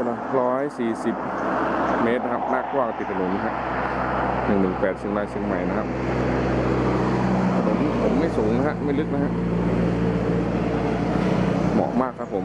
ช่ไหมร้อยสี่สิบเมตรนะครับหน้ากว้างติดถนนนะฮะหนึ่งหนึ่งแปดเชียงรายเชียงใหม่นะครับถนนผมไม่สูงนะฮะไม่ลึกนะฮะเหมาะมากครับผม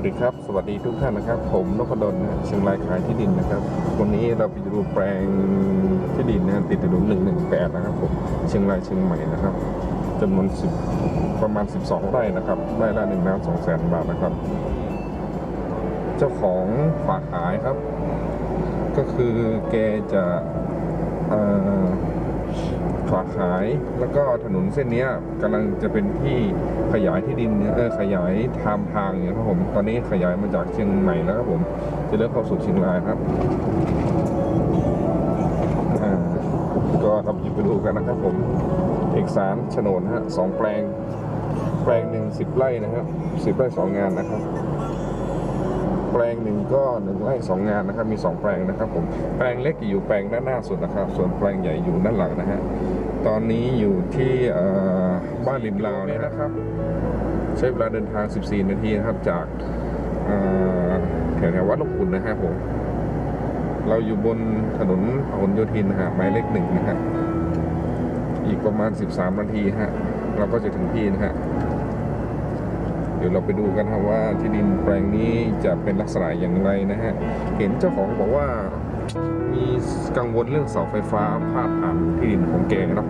วัสดีครับ สวัสดีทุกท่านนะครับ ผมนพดลนะเชียงรายขายที่ดินนะครับ วันนี้เราไปดูแปลงที่ดินนะติดถนนหนึ่งหนึ่งแปดนะครับผมเชียงรายเชียงใหม่นะครับจำนวนสิบประมาณ12ไร่นะครับไร่ละหนึ่งล้านสองแสนบาทนะครับ เจ้าของฝากขายครับ ก็คือแกจะฝากขายแล้วก็ถนนเส้นเนี้ยกำลังจะเป็นที่ ขยายที่ดินเนี่ยเออขยายทามทางเนี่ยครับผมตอนนี้ขยายมาจากเชียงใหม่แล้วครับผมจะเริ่มเข้าสู่เชียงรายครับอ่าก็เราไปดูกันนะครับผมเอกสารโฉนดนฮะสองแปลง แปลงหนึ่งสิบไร่นะครับสิบไร่สองงานนะครับ แปลงหนึ่งก็หนึ่งไร่สองงานนะครับ มีสองแปลงนะครับ ผมแปลงเล็กอยู่แปลงด้านหน้าสุดนะครับ ส่วนแปลงใหญ่อยู่ด้านหลังนะฮะ ตอนนี้อยู่ที่เอ่อบ้านริมลาวเนี่ยนะครับ ใช้เวลาเดินทาง 14 นาทีนะครับจากเอ่อแถวๆวัดหลวงคุณนะครับผม เราอยู่บนถนนพหลโยธินนะฮะหมายเลขหนึ่งนะฮะอีกประมาณ 13 นาทีฮะเราก็จะถึงที่นะฮะเดี๋ยวเราไปดูกันครับว่าที่ดินแปลงนี้จะเป็นลักษณะอย่างไรนะฮะ เห็นเจ้าของบอกว่า มีกังวลเรื่องเสาไฟฟ้าพาดผ่านที่ดินของแกเนาะ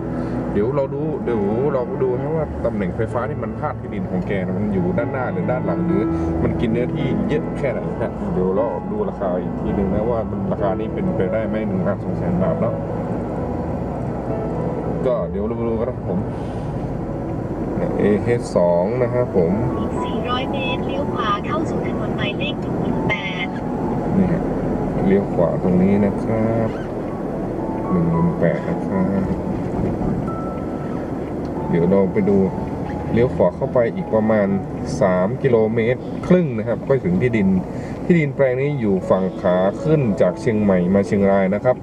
เดี๋ยวเราดูเดี๋ยวเราดูนะว่าตำแหน่งไฟฟ้าที่มันพาดที่ดินของแกนะมันอยู่ด้านหน้าหรือด้านหลังหรือ มันกินเนื้อที่เยอะแค่ไหนฮะเดี๋ยวเราดูราคาอีกทีหนึ่งนะว่ามันราคานี้เป็นไปได้ไหมหนึ่งล้านสองแสนบาทเนาะก็เดี๋ยวเราดูกันนะครับผม AH2 นะครับผมอีก400 เมตรเลี้ยวขวาเข้าสู่ถนนหมายเลข เลี้ยวขวาตรงนี้นะครับหนึ่งหนึ่งแปดนะครับ เดี๋ยวเราไปดูเลี้ยวขวาเข้าไปอีกประมาณ 3 กิโลเมตร ครึ่งนะครับ ก็ถึงที่ดิน ที่ดินแปลงนี้อยู่ฝั่งขาขึ้นจากเชียงใหม่มาเชียงรายนะครับ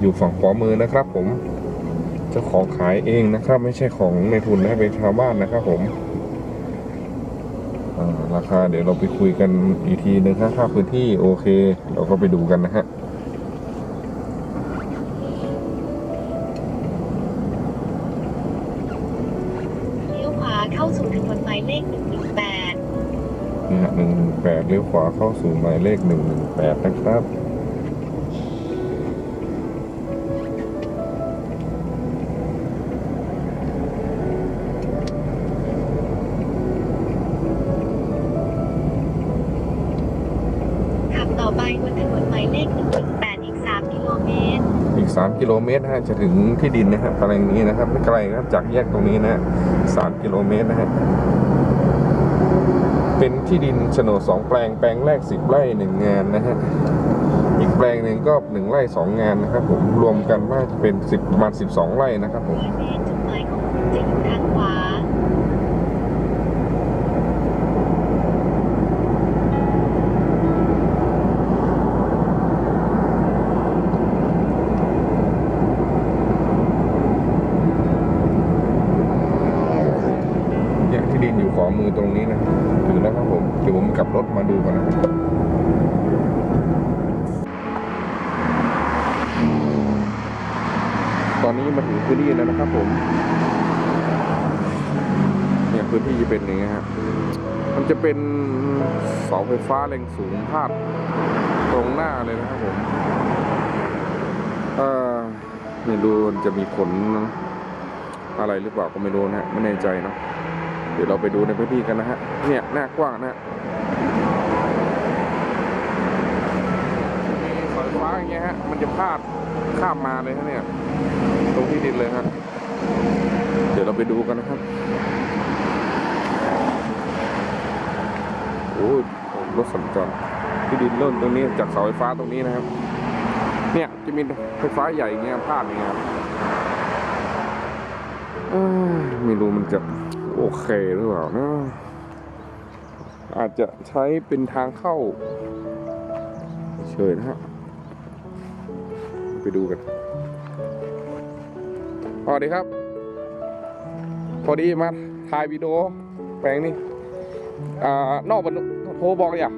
อยู่ฝั่งขวามือนะครับ ผมเจ้าของขายเองนะครับ ไม่ใช่ของในทุนนะเป็นชาวบ้านนะครับผม ราคาเดี๋ยวเราไปคุยกันอีกทีนึงถ้าค่าพื้นที่โอเค เราก็ไปดูกันนะฮะเลี้ยวขวาเข้าสู่ถนนหมายเลข118นี่ฮะหนึ่งหนึ่งแปดเลี้ยวขวาเข้าสู่หมายเลขหนึ่งหนึ่งแปดนะครับขับ โลเมตรนะฮะจะถึงที่ดินนะฮะแปลงนี้นะครับไม่ไกลครับจากแยกตรงนี้นะฮะสามกิโลเมตรนะฮะเป็นที่ดินโฉนดสองแปลงแปลงแรกสิบไร่หนึ่งงานนะฮะอีกแปลงหนึ่งก็หนึ่งไร่สองงานนะครับผมรวมกันว่าจะเป็นสิบประมาณสิบสองไร่นะครับผม 100 เมตร จุดหมายของคุณจะอยู่ทางขวา เนี่ยที่ดินอยู่ขวามือตรงนี้นะถึงแล้วครับผมเดี๋ยวผมกลับรถมาดูกันนะครับ ตอนนี้มาถึงพื้นที่แล้วนะครับผม เนี่ยพื้น ที่จะเป็นอย่างเงี้ยฮะมันจะเป็นเสาไฟฟ้าแรงสูงพาดตรงหน้าเลยนะครับผมเออไม่รู้จะมีผลอะไรหรือเปล่าก็ไม่รู้นะฮะไม่แน่ใจเนาะเดี๋ยวเราไปดูในพื้นที่กันนะฮะเนี่ยหน้ากว้างนะฮะฟ้าอย่างเงี้ยฮะมันจะพาดข้ามมาเลยฮะเนี่ย ตรงที่ดินเลยฮะเดี๋ยวเราไปดูกันนะครับ อ้ยรถสัญจรที่ดินเริ่มตรงนี้จากเสาไฟฟ้าตรงนี้นะครับ เนี่ยจะมีไฟฟ้าใหญ่เงี้ยพาดเงี้ยครับไม่รู้มันจะโอเคหรือเปล่านะอาจจะใช้เป็นทางเข้าเฉยนะฮะไปดูกันสวัสดีครับ พอดีมาถ่ายวิดีโอแปลงนี่ อ่านอกบรรทุกโทรบอกอย่า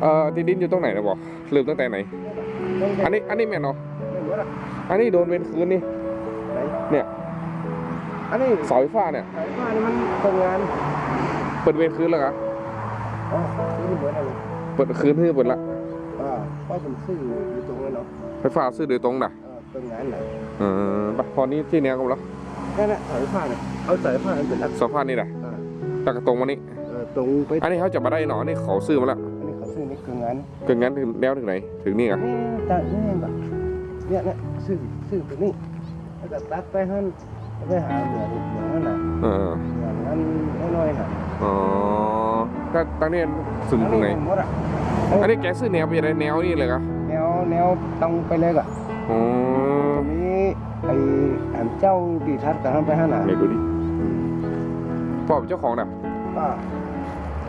เอ่อที่ดินอยู่ตรงไหนนะบอกลืมตั้งแต่ไหน อันนี้อันนี้แม่นเนาะอันนี้โดนเวนคืนนี่เนี่ยอันนี้เสาไฟฟ้าเนี่ยสายฟ้านี่มันทำงาน เปิดเวนคืนแล้วครับอ๋อนี่เหมือนอะไรเปิดคืนให้เปิดละอ่าเพราะผมซื้ออยู่ตรงนั้นเนาะไฟฟ้าซื้อโดยตรงนะเออทำงานน่ะเออไปพอนี้ที่เนี้ยกันแล้วนั่นแหละสายฟ้าเนี่ยเอาสายฟ้าเป็นลักษสภาพนี่แหละ อ่าตั้งแต่ตรงมานี้เออตรงไปอันนี้เขาจะมาได้หนอนี่เขาซื้อมาแล้วอันนี้เขาซื้อนี่คืองานเกินงั้นถึงแล้วถึงไหน ถึงนี่อะนี่ตัดนี่แบบเนี่ยเนี่ยซื้อซื้อตัวนี้แล้วก็ตัดไปหั่นไปหาเหมือนเหมือนนั่นน่ะเออเหมือนนั้นน้อยๆน่ะอ๋อถ้าตั้งนี้ถึงตรงไหนหมดอะอันนี้แกซื้อแนวไปได้แนวนี่เลยครับแนวแนวตรงไปเลยอะอ๋อตรงนี้ไอ้อันเจ้าดีทัศน์กับหั่นไปหั่นน่ะ ไหนดูดิ พ่อเป็นเจ้าของน่ะก็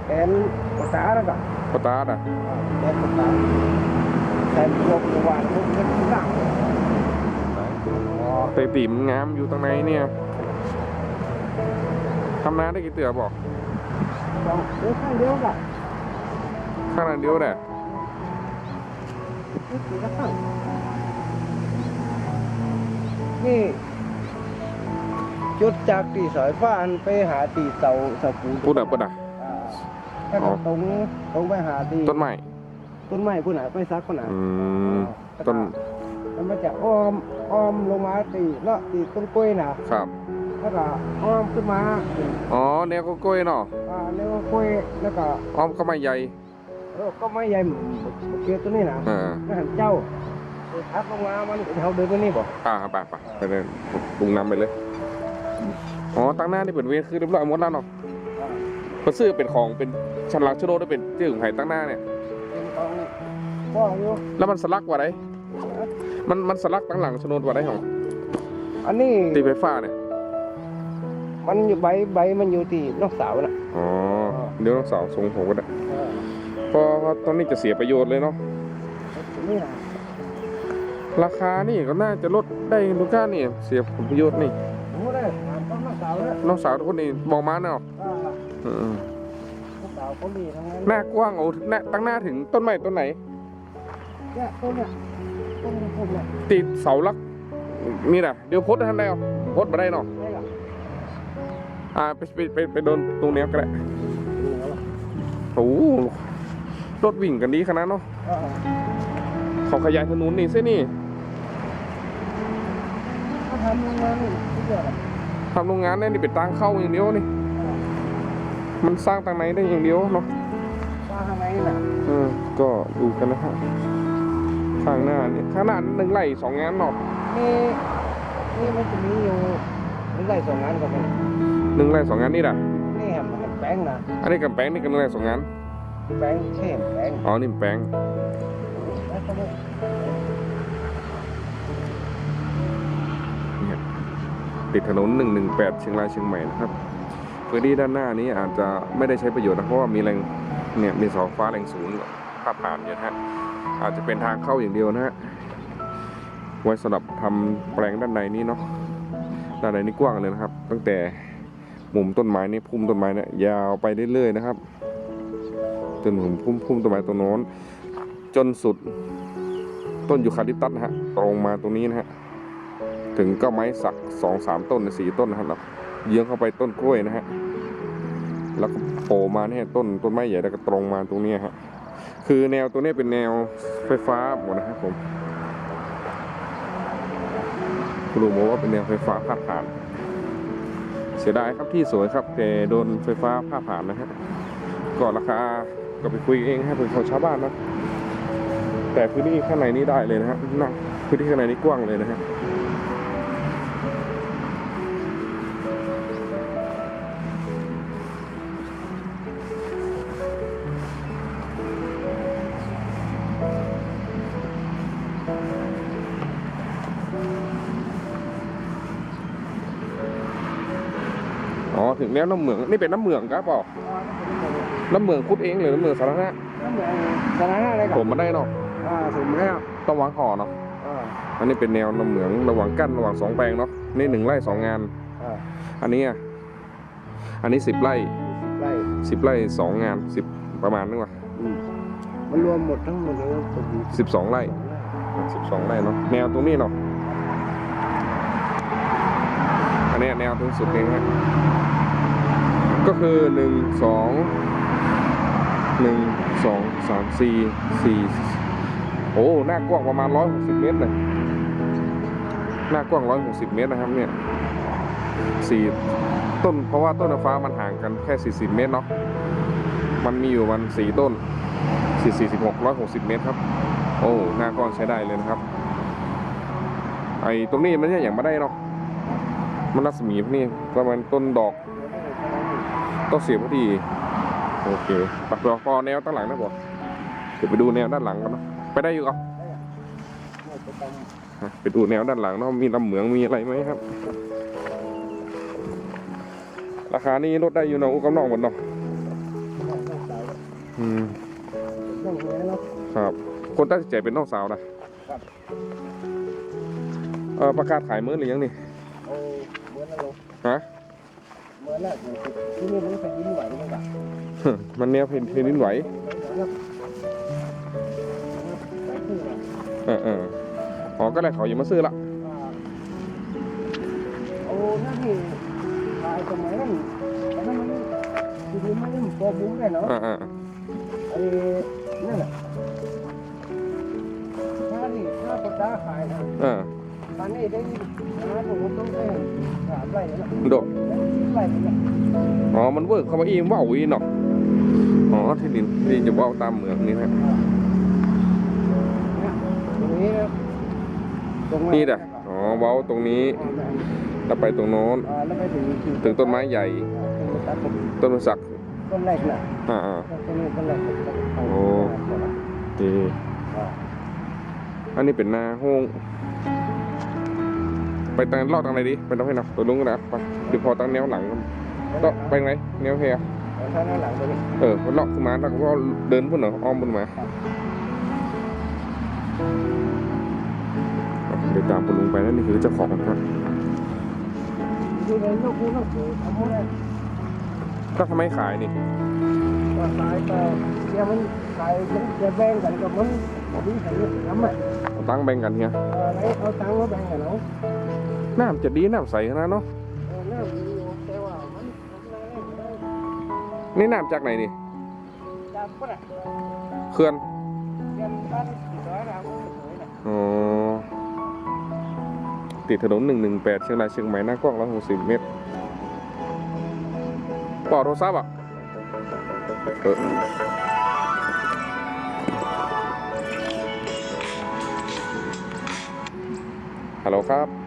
เป็นภาษาแล้วก็ปตาร์ดอะเป็นภาษาแต่ลงหวานทุกทุกอย่างอ๋อไปตีมนงามอยู่ตรงไหนเนี่ยทำนาได้กี่เตือบอกลองเดี๋ยวข้างเดียวกันข้างนั้นเดียวแหละนี่คือข้างนี่ จุดจากตีสายฟ้าอันไปหาตีเสาเสาปูนพูดอะพูดอะ อ่าแล้วก็ตรงตรงไปหาตีต้นไม้ ต้นไม้ผู้ไหนไปซักคนไหนอืมต้น แล้วมันจะอ้อมอ้อมลงมาตีเลาะตีต้นกล้วยนะครับ แล้วก็อ้อมขึ้นมาอ๋อแนวก็กล้วยเนาะอ่าเรียกว่ากล้วยแล้วก็อ้อมก็ไม่ใหญ่เออก็ไม่ใหญ่เหมือนเกียวตัวนี้นะเออไม่หันเจ้าเออทับลงมา มันเขาเดินตัวนี้บ่อ่าไปไปไปเลยปรุงน้ำไปเลย อ๋อตั้งหน้านี่เป็นเวรคือเรียบร้อยหมดแล้วเนาะเพอซื้อเป็นของเป็นชันลักชโนได้เป็นชื่อของไผ่ตั้งหน้าเนี่ยเป็นของพ่ออยู่แล้วมันสลักว่าไรมันมันสลักตั้งหลังชโนดว่าไรของอันนี้ตีไฟฟ้าเนี่ย มันอยู่ใบใบมันอยู่ที่นอกเสาน่ะอ๋อเดี๋ยวน้องสาวส่งผมก็ได้เพราะว่าตอนนี้จะเสียประโยชน์เลยเนาะนี่นะราคานี่ก็น่าจะลดได้ทุกก้านนี่เสียผลประโยชน์นี่โอ้ได้ถามต้นนอกเสาเนี่ยน้องสาวทุกคนนี่บอกมาเนาะอ่าเออนอกเสาเขามีทั้งนั้นหน้ากว้างโอ้หน้าตั้งหน้าถึงต้นไม้ต้นไหนเนี่ยต้นเนี่ยต้นผมเนี่ยติดเสาหลักนี่แหละเดี๋ยวโพสต์ทันได้เอาโพสต์มาได้เนาะได้ละอ่าไปไปไปไปโดนตรงเนี้ยก็ได้นี่แล้วล่ะโอ้โหรถวิ่งกันดีขนาดเนาะอ่าเขาขยายถนนนี่เส้นนี่เขาทำโรงงานนี่ที่เดียวล่ะ ทำโรงงานเนี่ยนี่เป็นทางเข้าอย่างเดียวนี่ มันสร้างทางไหนได้อย่างเดียวเนาะว่าทำไมน่ะเออก็ดูกันนะฮะข้างหน้านี่ข้างหน้าหนึ่งไร่สองงานเนาะนี่นี่มันจะมีอยู่มันได้สองงานกับมันหนึ่งไร่สองงานนี่แหละนี่แฮมมันแป้งนะอันนี้กับแปลงนี่กันหนึ่งไร่สองงานแป้งเช่นแป้งอ๋อนี่แปลง ติดถนนหนึ่งหนึ่งแปดเชียงรายเชียงใหม่นะครับพื้นที่ด้านหน้านี้อาจจะไม่ได้ใช้ประโยชน์นะเพราะว่ามีแรงเนี่ยมีเสาฟ้าแรงศูนย์พาดผ่านอยู่นะฮะอาจจะเป็นทางเข้าอย่างเดียวนะฮะไว้สำหรับทำแปลงด้านในนี้เนาะด้านในนี่กว้างเลยนะครับ ตั้งแต่มุมต้นไม้นี่พุ่มต้นไม้เนี่ยยาวไปเรื่อยๆนะครับจนถึงพุ่มพุ่มต้นไม้ตรงโน้นจนสุดต้นยูคาลิปตัสนะฮะตรงมาตรงนี้นะฮะ ถึงก็ไม้สักสองสามต้นสี่ต้นนะครับเยื้องเข้าไปต้นกล้วยนะฮะแล้วก็โผล่มาเนี่ยต้นต้นไม้ใหญ่แล้วก็ตรงมาตรงนี้ฮะคือแนวตัวนี้เป็นแนวไฟฟ้าหมดนะครับผมคุณลุงบอกว่าเป็นแนวไฟฟ้าพาดผ่าน เสียดายครับที่สวยครับแต่โดนไฟฟ้าพาดผ่านนะฮะก็ราคาก็ไปคุยเองให้เป็นของชาวบ้านนะแต่พื้นที่ข้างในนี้ได้เลยนะฮะนั่งพื้นที่ข้างในนี้กว้างเลยนะฮะ ถึงแล้วน้ำเหมืองนี่เป็นน้ำเหมืองครับบอกน้ำเหมืองคุดเองหรือน้ำเหมืองสาธารณะน้ำเหมืองสาธารณะอะไรกัผมมาได้เนาะอ่าผมแล้วต้องวางห่อเนาะอ่าอันนี้เป็นแนวน้ำเหมืองระหว่างกั้นระหว่างสองแปลงเนาะนี่หนึ่งไร่สองงานอ่าอันนี้อะอันนี้สิบไร่ไร่สิบไร่สองงานสิบประมาณนึงว่ะอืมมันรวมหมดทั้งหมดเลยผมสิบสองไร่สิบสองไร่เนาะแนวตรงนี้เนาะอันเนี้ยแนวถึงสุดเลยฮะ ก็คือหนึ่งสองหนึ่งสองสามสี่สี่โอ้หน้ากว้างประมาณร้อยหกสิบเมตรเลยหน้ากว้างร้อยหกสิบเมตรนะครับเนี่ยสี่ต้น เพราะว่าต้นฟ้ามันห่างกันแค่สี่สิบเมตรเนาะมันมีอยู่มันสี่ต้นสี่สี่สิบหกร้อยหกสิบเมตรครับ โอ้หน้ากว้างใช้ได้เลยนะครับ ไอ้ตรงนี้มันเนี่ยอย่างมาได้เนาะมันรัศมีพนี่ประมาณต้นดอก ต้องเสียพอดี โอเคปักดอกพอแนวด้านหลังนะบอกเดี๋ยวไปดูแนวด้านหลังกันเนอะไปได้อยู่อะไปดูแนวด้านหลังเนาะมีลำเหมืองมีอะไรไหมครับ ราคานี้ลดได้อยู่เนาะอุกกำนองหมดเนาะอืมต้องเงี้ยเนาะครับ คนตั้งใจเป็นน้องสาวนะครับเออประกาศขายมื้อหรือยังนี่เอา เหมือนอะไรฮะเหมือนอะไรที่นี่มันเป็นดินไหวไหมล่ะมันแนวเพนเพนดินไหวแล้วไปขึ้นมาเออเอออ๋อก็เลยเขายังมาซื้อละอ่าเอาหน้าที่ขายสมัยนั้นตอนนั้นมันทีนี้มันยังพอบุ้งได้เนาะอ่าอ่าไอ้นั่นแหละถ้านี่ถ้าปตาขายนะ อ่า ตอนนี้ได้นะผมต้องได้สามไร่แล้วโดดสิบไร่แล้วอ๋อ มันเวิร์กเข้ามาอีมว่าวอีเนาะอ๋อที่ดินที่จะว่าวตามเหมืองนี่นะตรงนี้นะตรงนี่แหละอ๋อเว้าตรงนี้แล้วไปตรงโน้นอ่าแล้วไปถึงถึงต้นไม้ใหญ่ ต้นมะสักต้นแรกน่ะอ่าอ่าต้นนี้ต้นแรกผมตัดเอโอ้ดีอันนี้เป็นนาห้อง ไปทางลอดทางไหนดีไปทางไหนนะตัวลุงก็นะไปเดี๋ยวพอตั้งแนวหลังก็ไปทางไหนแนวเฮียเอาท่าหน้าหลังตัวนี้เออมันเลาะขึ้นมาแล้วก็เดินพุ่นเหรออ้อมพุ่นมาเดี๋ยวตามคุณลุงไปนั่นนี่คือเจ้าของครับดูในลูกคูลูกคูทำหมดเลยก็ทำไมขายนี่ก็ขายก็เดี๋ยวมันขายมันจะแบ่งกันกับมันผมมีใครทำอะเอาตังค์แบ่งกันเฮียเออไหนเอาตังค์มาแบ่งกันเอา น้ำจะดีน้ำใสขนาดเนาะเออน้ำมีอยู่แต่ว่ามันทำอะไรไม่ได้นี่น้ำจากไหนนี่จากปะเขื่อนเรียนบ้านร้อยรามอ๋อติดถนนหนึ่งหนึ่งแปดเชียงรายเชียงใหม่หน้ากว้างร้อยหกสิบเมตรปอโทรศัพท์อะเออฮัลโหลครับ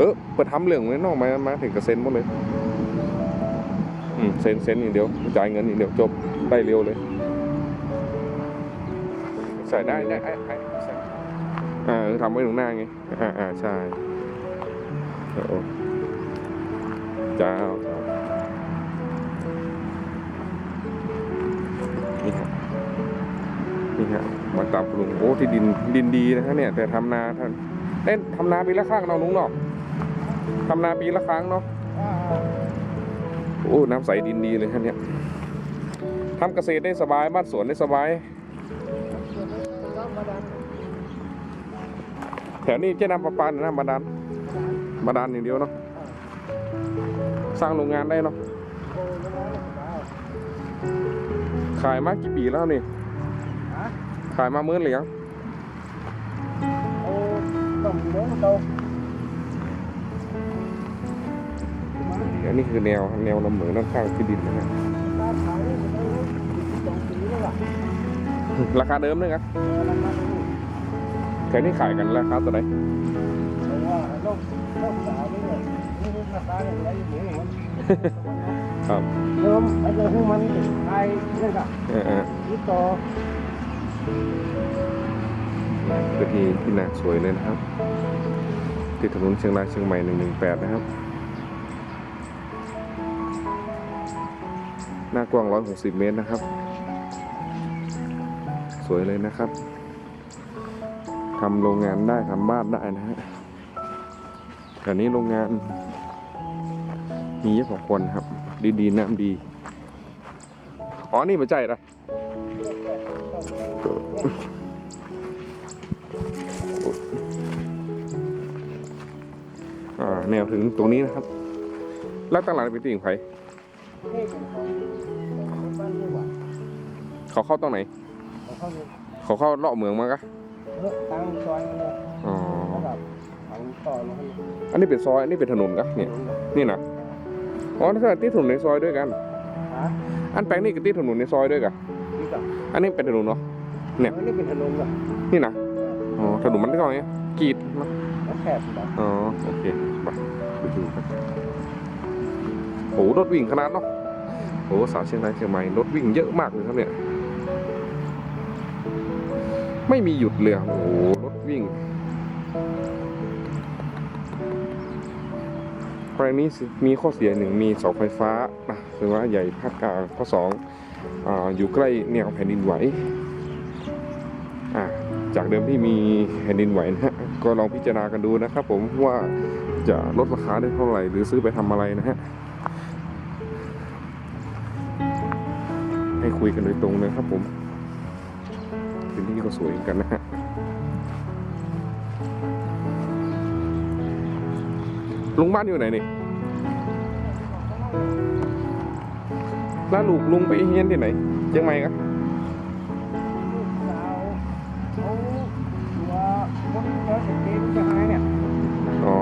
เออเปิดทำเรื่องไว้นอกมามาถึงกับเซ็นหมดเลยอืมเซ็นเซ็นอย่างเดียวจ่ายเงินอย่างเดียวจบได้เร็วเลย ใส่ได้ได้ไอ้ไอ้ใส่อ่าเออทำไว้ตรงหน้าไงอ่าอ่าใช่โอ้จ้าจ้านี่ฮะนี่ฮะมาตับลุงโอ้ที่ดินดินดีนะฮะเนี่ย แต่ทำนาท่านเอ้นทำนาไปีละครั้งเนาลุงเนาะ ทำนาปีละครั้งเนาะอ่าโอ้ น้ำใสดินดีเลยครับเนี่ยทำเกษตรได้สบาย บ้านสวนได้สบาย แถวนี้เจ๊น้ำประปาหรือน้ำบาดาลบาดาลอย่างเดียวเนาะ สร้างโรงงานได้เนาะ ขายมากี่ปีแล้วนี่ ขายมาเมื่อเหลียง อันนี้คือแนวแนวลำเหมืองด้านข้างที่ดินนะฮะตาขายนี่มันได้สองปีแล้วล่ะราคาเดิมเลยครับเออราคาถูกแค่นี้ขายกันราคาตัวไหนเพราะว่าโลกโลกสาวนี่เนี่ยนี่คือราคาเนี่ยอะไรอย่างเงี้ยมันครับเริ่มไอ้เรื่องมันไทยเนี่ยกับเออเออที่ต่อพื้นที่ที่นาสวยเลยนะครับติดถนนเชียงรายเชียงใหม่118 นะครับ หน้ากว้าง 160 เมตรนะครับ สวยเลยนะครับทำโรงงานได้ทำบ้านได้นะฮะแถวนี้โรงงาน มีเยอะพอควรครับ ดีๆน้ำดี อ๋อ นี่มาใจละแนวถึงตรงนี้นะครับ แล้วตั้งหลังเป็นติ่งไผ เขาเข้าตรงไหนของเขาเนี่ยเขาเข้าเลาะเมืองมากะเออทางซอยมันเนี่ยอ๋อ แล้วแบบทางต่อมาให้อันนี้เป็นซอย อันนี้เป็นถนนกะเนี่ย นี่นะอ๋อถ้าติดถนนในซอยด้วยกัน ฮะอันแปลงนี่ก็ติดถนนในซอยด้วยกะนี่กับอันนี้เป็นถนนเนาะ เนี่ยอันนี้เป็นถนนเหรอนี่นะอ๋อ ถนนมันก็อย่างเงี้ยกรีดเนอะแล้วแคบแบบอ๋อ โอเคไปไปดูกันโอ้โหรถวิ่งขนาดเนาะ โอ้โหสาวเชียงรายเชียงใหม่รถวิ่งเยอะมากเลยครับเนี่ย ไม่มีหยุดเลยโอ้โหรถวิ่งแปลงนี้มีข้อเสียหนึ่งมีเสาไฟฟ้านะคือว่าใหญ่ภาคกลางข้อสองออยู่ใกล้แนวแผ่นดินไหวจากเดิมที่มีแผ่นดินไหวนะฮะก็ลองพิจารณากันดูนะครับ ผมว่าจะลดราคาได้เท่าไหร่ หรือซื้อไปทำอะไรนะฮะให้คุยกันโดยตรงเลยครับผม นที่ก็สวยเหมือนกันนะฮะลุงบ้านอยู่ไหนนี่แล้วลูกลุงไปเฮียนที่ไหนเชียงใหม่ครับลูกสาวเขาตัวคนเขาจะเกณฑ์จะหายเนี่ยอ๋อ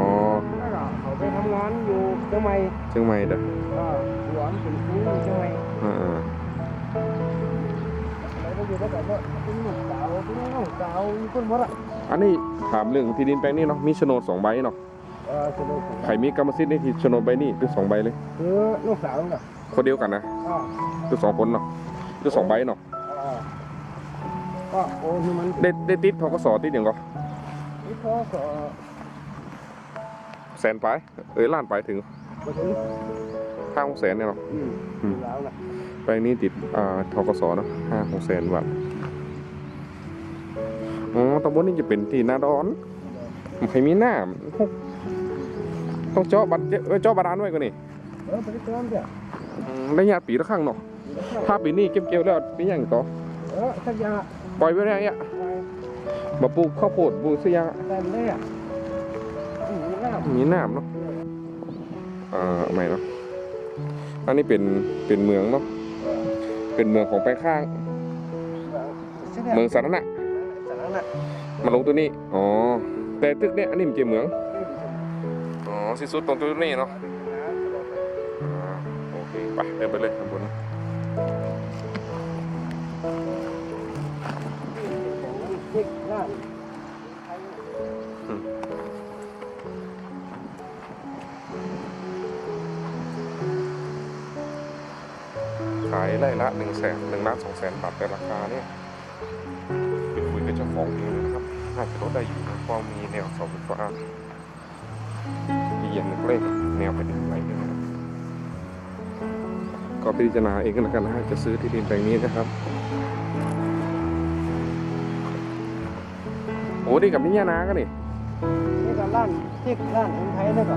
แล้วก็เขาไปทำงานอยู่เชียงใหม่เชียงใหม่เด้อก็หลวงเป็นครูอยู่เชียงใหม่อ่าแล้วก็ อยู่แล้วก็เป็นลูกสาวเป็นน้องสาวมีคนหมดอะอันนี้ถามเรื่องที่ดินแปลงนี้เนาะมีโฉนดสองใบเนาะเออสนุกใครมีกรรมสิทธิ์ในที่โฉนดใบนี้คือสองใบเลยคือลูกสาวน่ะคนเดียวกันนะอ่าคือสองคนเนาะคือสองใบเนาะอ่าก็โอ้ที่มันได้ได้ติดทกสติดอย่างก็ที่เขาก็แสนปลายเอ้ยล้านปลายถึงมาถึงห้าหกแสนเนี่ยเนาะอืมอืมแล้วน่ะแป ลงนี้ติดอ่าทกสเนาะห้าหกแสนบาทอ๋อตำบลนี้จะเป็นที่นาดอนใครมีหน้าต้องเจาะบัตรเอ้ยเจาะบาดาลไว้ก่อนนี่เออไปเติมเดี๋ยวอืมระยะปีละครั้งเนาะถ้าปีนี้เก็บเกี่ยวแล้วปีหยังต่อเออสักอย่างอะปล่อยไว้ได้เนี่ยไปมาปลูกข้าวโพดปลูกเสียางแต่เลยอะอืมน้ำมีน้ำเนาะอ่าไม่เนาะอันนี้เป็นเป็นเมืองเนาะ เป็นเมืองของไปข้าง เมืองสาธารณะสาธารณะมาลงตัวนี้ อ๋อ แต่ตึกเนี่ยอันนี้มันเจเมือง อ๋อสิสุดตรงตัวนี้เนาะอ่าโอเคไปเดินไปเลยข้างบนพริกน้ำายไร่ละหนึ่งแสนหนึ่งล้านสองแสนบาทแต่ราคาเนี่ยไปคุยกับเจ้าของเองนะครับน่าจะลดได้อยู่นะเพราะมีแนวเสาไฟฟ้าอีกอย่างหนึงเลขแนวไปถึงไหนด้วยนะครับก็พิจารณาเองกันแล้วกันนะฮะจะซื้อที่ดินแปลงนี้นะครับโอ้ดีกับนิยานาก็นี่นี่ก็ร้านพริกร้านคนไทยนี่ก็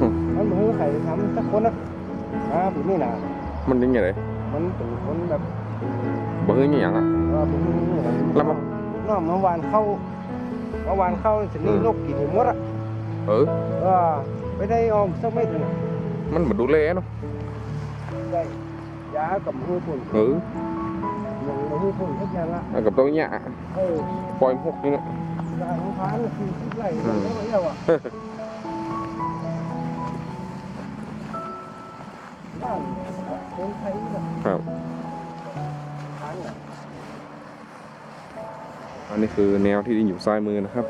อืมมันมือใครทำสักคนนะอ่าผมนี่นะมันยังไงเลย มันเป็นคนแบบบ่เฮ้ยอหย่างอะเออผมนี่แล้วมัน น้องเมื่อวานเข้าเมื่อวานเข้าสินี่อืมโรคกินหมดอะเออ เออไม่ได้ออมสักเม็ดเลยนะมันเหมือนดูแลเนาะได้ยากับมือปุ่นเอออย่างมือปุ่นทุกอย่างละเอากับตัวเนี้ยเออปล่อยพวกนี้นะยาของพานคือทุกไร่อืมแล้วก็เรียกว่าบ้านค นไทยครับ อันนี้คือแนวที่ดินอยู่ซ้ายมือนะครับ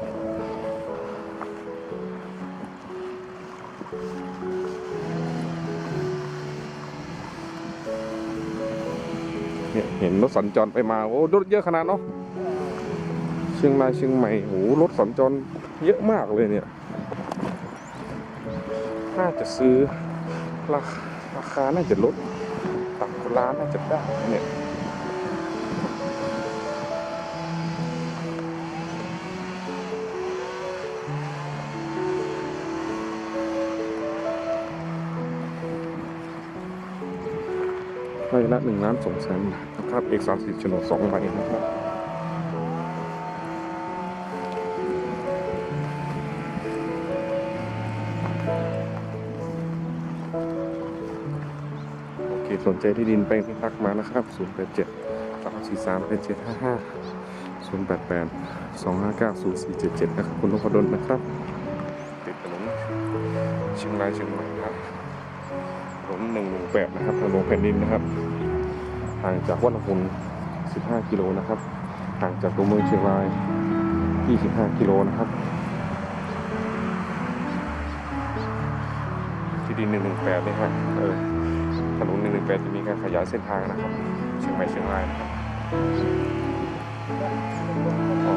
เนี่ยเห็นรถสัญจรไปมาโอ้รถเยอะขนาดเนาะเชียงรายเชียงใหม่โอ้รถสัญจรเยอะมากเลยเนี่ยน่าจะซื้อราคาราคาน่าจะลด ต่ำกว่าล้าน่าจะได้เนี่ยไร่ละหนึ่งล้านสองแสนนะครับเอกสารสิทธิ์โฉนดสองใบนะครับ นใจที่ดินแปลงที่พักมานะครับ 0 8 7 3 4 3 8 7 5 5 0 8 8 2 5 9 0 4 7 7 นะครับ คุณนพดลนะครับติดถนนเชียงรายเชียงใหม่ครับถนน118 นะครับถนนแผ่นดินนะครับ ห่างจากวัดละมุน15 กิโลนะครับ ห่างจากตัวเมืองเชียงราย 25 กิโลนะครับที่ดิน118นี่ฮะเออ ถนน 118 จะมีการขยายเส้นทางนะครับ เชียงใหม่เชียงรายนะครับอ๋อ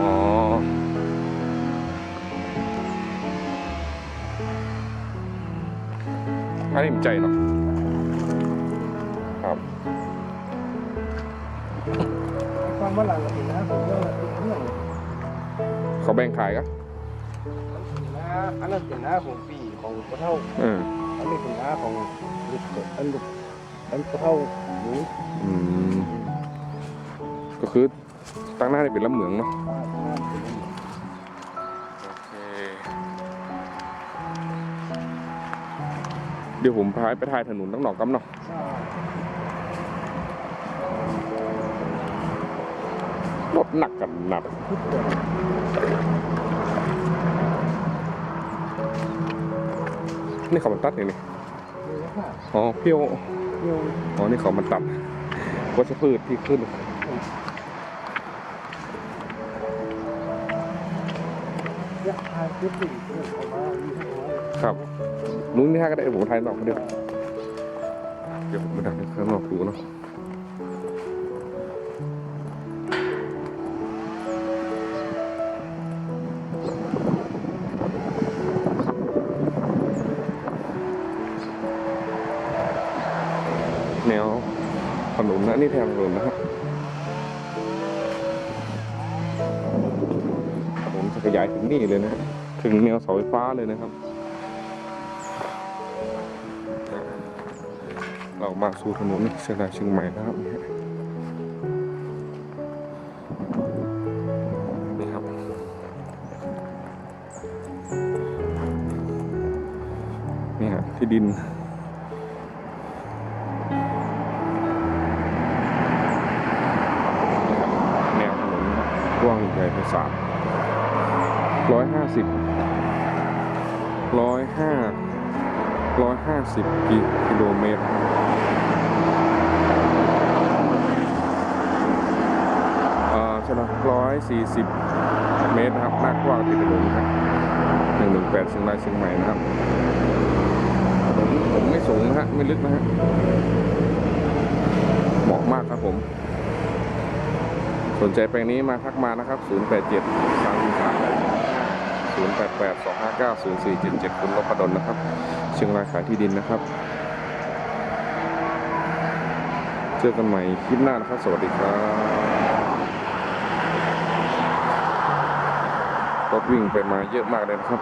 อันนี้มันใจเนาะครับความว่าหลังเราเห็นนะผมก็เลยเรื่องเขาแบ่งขายกันนะอันนั้นเป็นหน้าของปีของกระเท่าเอออันนี้เป็นหน้าของลูกเขยอันลูก อันกะเท่าหมูอืมก็คือตั้งหน้านี่เป็นลำเหมืองเนาะอ่าหน้าเป็นโอเคเดี๋ยวผมพาไปถ่ายถนนตั้งหนอกกำเนาะรถหนักกันหนัก ทุกคนนี่เขามันตัดนี่นี่มีนะค่ะอ๋อเพี้ยว ยนอ๋อนี่เขามันตัดวัชพืชที่ขึ้นยักษ์ทายทุกสิ่งเรื่องของมามีทั้งหมดครับนู้นนี่ฮะก็ได้ผมถ่ายนอกเดี๋ยวเดี๋ยวผมไปดักในข้างนอกดูเนาะ นนนะนี่แทนถนนนะครับถนนจะขยายถึงนี่เลยนะถึงแนวเสาไฟฟ้าเลยนะครับ เรามาสู่ถนนเชียงรายเชียงใหม่นะครับนี่ครับนี่ฮะที่ดิน ว้างศาร้อยห้าสิบร้อยห้าร้อยห้าสิบกิโลเมตรอ่อใช่ไหมร้อยสี่สิบเมตรนะครับหน้ากกว้างติดถนนนะครับหนึ่งหนึ่งแปดเชียงรายเชียงใหม่นะครับถนนผมไม่สูงนะฮะไม่ลึกนะฮะเหมาะมากครับผม สนใจแปลงนี้มาทักมานะครับ 0 8 7 3 3 0 8 8 2 5 9 0 4 7 7 คุณนพดลนะครับ เชียงรายขายที่ดินนะครับ เจอกันใหม่คลิปหน้านะครับ สวัสดีครับรถวิ่งไปมาเยอะมากเลยนะครับ